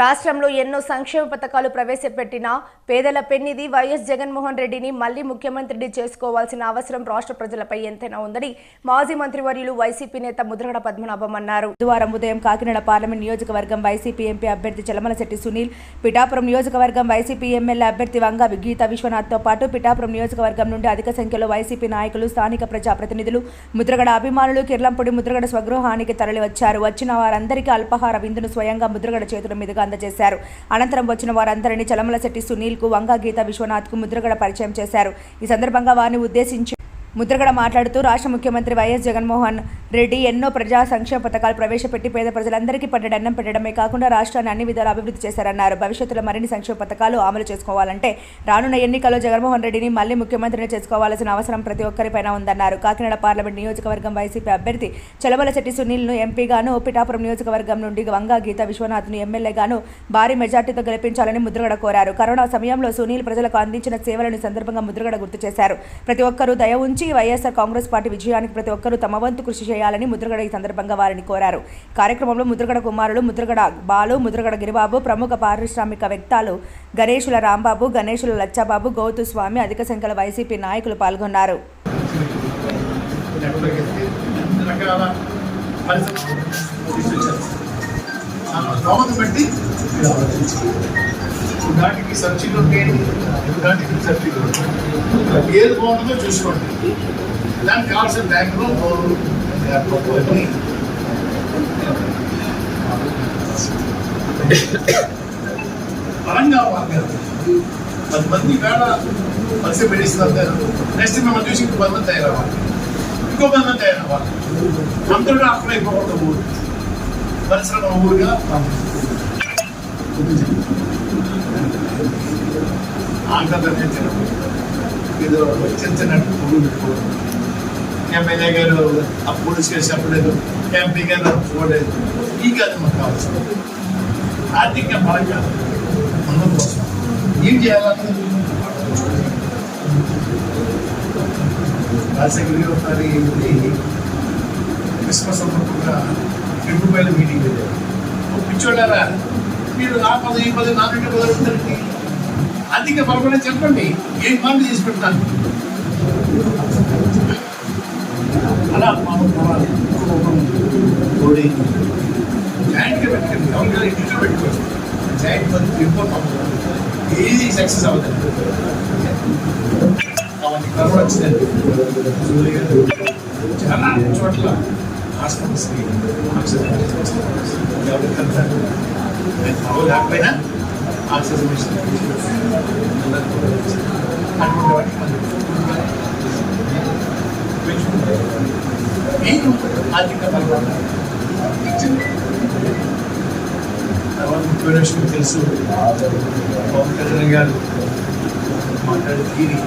రాష్ట్రంలో ఎన్నో సంక్షేమ పథకాలు ప్రవేశపెట్టిన పేదల పెన్నిది వైఎస్ జగన్మోహన్ రెడ్డిని మళ్ళీ ముఖ్యమంత్రిని చేసుకోవాల్సిన అవసరం రాష్ట్ర ప్రజలపై ఎంతైనా ఉందని మాజీ మంత్రివర్యులు వైసీపీ నేత ముద్రగడ పద్మనాభం అన్నారు. బుధవారం ఉదయం కాకినాడ పార్లమెంట్ నియోజకవర్గం వైసీపీ ఎంపీ అభ్యర్థి చలమలశెట్టి సునీల్ పిఠాపురం నియోజకవర్గం వైసీపీ ఎమ్మెల్యే అభ్యర్థి వంగ గీత విశ్వనాథ్తో పాటు పిఠాపురం నియోజకవర్గం నుండి అధిక సంఖ్యలో వైసీపీ నాయకులు స్థానిక ప్రజాప్రతినిధులు ముద్రగడ అభిమానులు కిర్లంపొడి ముద్రగడ స్వగృహానికి తరలివచ్చారు. వచ్చిన వారందరికీ అల్పాహార విందును స్వయంగా ముద్రగడ చేతుల మీదుగా అందజేశారు. అనంతరం వచ్చిన వారందరినీ చలమలశెట్టి సునీల్కు వంగా గీత విశ్వనాథ్కు ముద్రగడ పరిచయం చేశారు. ఈ సందర్భంగా వారిని ఉద్దేశించి ముద్రగడ మాట్లాడుతూ రాష్ట్ర ముఖ్యమంత్రి వైఎస్ జగన్మోహన్ రెడ్డి ఎన్నో ప్రజా సంక్షేమ పథకాలు ప్రవేశపెట్టి పేద ప్రజలందరికీ పడ్డడన్నం పెట్టడమే కాకుండా రాష్ట్రాన్ని అన్ని విధాలు అభివృద్ధి చేశారన్నారు. భవిష్యత్తులో మరిన్ని సంక్షేమ పథకాలు అమలు చేసుకోవాలంటే రానున్న ఎన్నికల్లో జగన్మోహన్ రెడ్డిని మళ్ళీ ముఖ్యమంత్రిని చేసుకోవాల్సిన అవసరం ప్రతి ఒక్కరిపైన ఉందన్నారు. కాకినాడ పార్లమెంట్ నియోజకవర్గం వైసీపీ అభ్యర్థి చలవలశెట్టి సునీల్ను ఎంపీగాను పిఠాపురం నియోజకవర్గం నుండి వంగా గీత విశ్వనాథ్ను ఎమ్మెల్యేగాను భారీ మెజార్టీతో గెలిపించాలని ముద్రగడ కోరారు. కరోనా సమయంలో సునీల్ ప్రజలకు అందించిన సేవలను సందర్భంగా ముద్రగడ గుర్తు చేశారు. ప్రతి ఒక్కరూ దయ ఉంచి వైఎస్ఆర్ కాంగ్రెస్ పార్టీ విజయానికి ప్రతి ఒక్కరూ తమ వంతు కృషి చేయాలని ముద్రగడ ఈ సందర్భంగా వారిని కోరారు. కార్యక్రమంలో ముద్రగడ కుమారులు ముద్రగడ బాలు ముద్రగడ గిరిబాబు ప్రముఖ పారిశ్రామిక వ్యక్తాలు గణేషుల రాంబాబు గణేషుల లచ్చాబాబు గౌతు స్వామి అధిక సంఖ్యలో వైసీపీ నాయకులు పాల్గొన్నారు. బట్టి దానికి సబ్సిడీ ఉంటాయండి దానికి సబ్సిడీ ఉంటాయి ఏది బాగుంటుందో చూసుకోండి దానికి కావాల్సిన బ్యాంకులో లోన్లు ఏర్పడుతుంది బలంగా అవ్వాలి కదా. పది మంది వేళ మనిషి పెడిస్తున్నారు నెక్స్ట్ మిమ్మల్ని చూసి ఇంకో పది మంది తయారవ్వాలి ఇంకో పది మంది తయారవ్వాలి అందరూ అర్థమైపోకుండా ఊరు పరిశ్రమ ఊరుగా ఆంధ్రప్రదేశ్ ఏదో వచ్చినట్టు చిన్న ఎమ్మెల్యే గారు అప్పుడు చేసేప్పలేదు ఎంపీ గారు చూడలేదు ఈ కాదు మాకు కావాల్సింది ఆర్థిక పరంగా ఉన్నం కోసం ఏం చేయాలని రాజశేఖర్ గారు ఒకసారి ఇది క్రిస్మస్ సందర్భంగా రెండు రూపాయల మీటింగ్ వెళ్ళారు పిచ్చోడారా మీరు ఆ పదవి ఈ పదవి రెండు పదవి ఉంటారండి అధిక పరమైన చెప్పండి. ఏం పనులు చేసి పెడతాను అలా మనం పోవాలి. కోడి జాయింట్గా పెట్టుకోండి. ఎవరికైనా ఇంట్లో పెట్టుకోవచ్చు జాయింట్ పని వెళ్ళిపోతాం ఏది సక్సెస్ అవ్వదు. అవన్నీ కరోనా వచ్చిందండి. చాలా చోట్ల హాస్పిటల్స్ ఆక్సిజన్ ఎవరికి కలుగుతారు మామూలు లేకపోయినా ఆక్సిజన్ మిషన్ అటువంటి వాటికి మనం పెంచుకుంటాం నేను ఆర్థిక బలపడ్డా తర్వాత ముఖ్యమైన విషయం తెలుసు పవన్ కళ్యాణ్ గారు మాట్లాడే తీరి